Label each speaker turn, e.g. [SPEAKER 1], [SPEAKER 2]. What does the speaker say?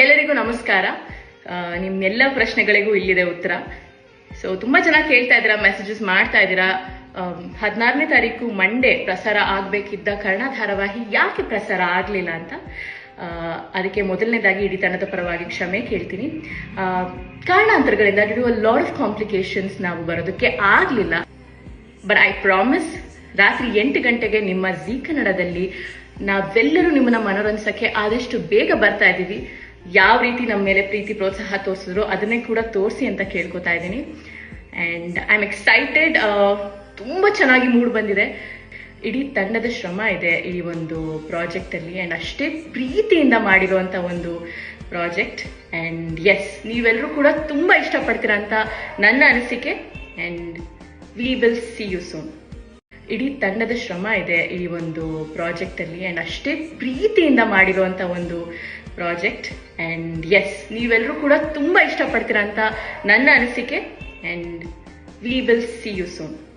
[SPEAKER 1] ಎಲ್ಲರಿಗೂ ನಮಸ್ಕಾರ. ನಿಮ್ಮೆಲ್ಲ ಪ್ರಶ್ನೆಗಳಿಗೂ ಇಲ್ಲಿದೆ ಉತ್ತರ. ಸೊ ತುಂಬಾ ಚೆನ್ನಾಗಿ ಕೇಳ್ತಾ ಇದ್ದೀರಾ ಮೆಸೇಜಸ್ ಮಾಡ್ತಾ ಇದ್ದೀರಾ. ಹದಿನಾರನೇ ತಾರೀಕು ಮಂಡೇ ಪ್ರಸಾರ ಆಗಬೇಕಿದ್ದ ಕರ್ಣ ಧಾರಾವಾಹಿ ಯಾಕೆ ಪ್ರಸಾರ ಆಗಲಿಲ್ಲ ಅಂತ? ಅದಕ್ಕೆ ಮೊದಲನೇದಾಗಿ ಇಡೀ ತಂಡದ ಪರವಾಗಿ ಕ್ಷಮೆ ಕೇಳ್ತೀನಿ. ಕಾರಣಾಂತರಗಳಿಂದ ಡ್ಯೂ ಲಾಟ್ ಆಫ್ ಕಾಂಪ್ಲಿಕೇಶನ್ಸ್ ನಾವು ಬರೋದಕ್ಕೆ ಆಗಲಿಲ್ಲ. ಬಟ್ ಐ ಪ್ರಾಮಿಸ್ ರಾತ್ರಿ ಎಂಟು ಗಂಟೆಗೆ ನಿಮ್ಮ ಜೀ ಕನ್ನಡದಲ್ಲಿ ನಾವೆಲ್ಲರೂ ನಿಮ್ಮನ್ನ ಮನೋರಂಜಿಸಕ್ಕೆ ಆದಷ್ಟು ಬೇಗ ಬರ್ತಾ ಇದ್ದೀವಿ. ಯಾವ ರೀತಿ ನಮ್ಮ ಮೇಲೆ ಪ್ರೀತಿ, ಪ್ರೋತ್ಸಾಹ ತೋರಿಸಿದ್ರು ಅದನ್ನೇ ಕೂಡ ತೋರಿಸಿ ಅಂತ ಕೇಳ್ಕೊತಾ ಇದ್ದೀನಿ. ಆ್ಯಂಡ್ ಐ ಆಮ್ ಎಕ್ಸೈಟೆಡ್ ತುಂಬ ಚೆನ್ನಾಗಿ ಮೂಡ್ ಬಂದಿದೆ. ಇಡೀ ತಂಡದ ಶ್ರಮ ಇದೆ ಈ ಒಂದು ಪ್ರಾಜೆಕ್ಟಲ್ಲಿ ಆ್ಯಂಡ್ ಅಷ್ಟೇ ಪ್ರೀತಿಯಿಂದ ಮಾಡಿರುವಂಥ ಒಂದು ಪ್ರಾಜೆಕ್ಟ್ ಆ್ಯಂಡ್ ಎಸ್ ನೀವೆಲ್ಲರೂ ಕೂಡ ತುಂಬ ಇಷ್ಟಪಡ್ತೀರ ಅಂತ ನನ್ನ ಅನಿಸಿಕೆ. And we will see you soon ಇಡೀ ತಂಡದ ಶ್ರಮ ಇದೆ ಈ ಒಂದು ಪ್ರಾಜೆಕ್ಟಲ್ಲಿ ಆ್ಯಂಡ್ ಅಷ್ಟೇ ಪ್ರೀತಿಯಿಂದ ಮಾಡಿರುವಂಥ ಒಂದು ಪ್ರಾಜೆಕ್ಟ್ ಆ್ಯಂಡ್ ಎಸ್ ನೀವೆಲ್ಲರೂ ಕೂಡ ತುಂಬ ಇಷ್ಟಪಡ್ತೀರಾ ಅಂತ ನನ್ನ ಅನಿಸಿಕೆ. And we will see you soon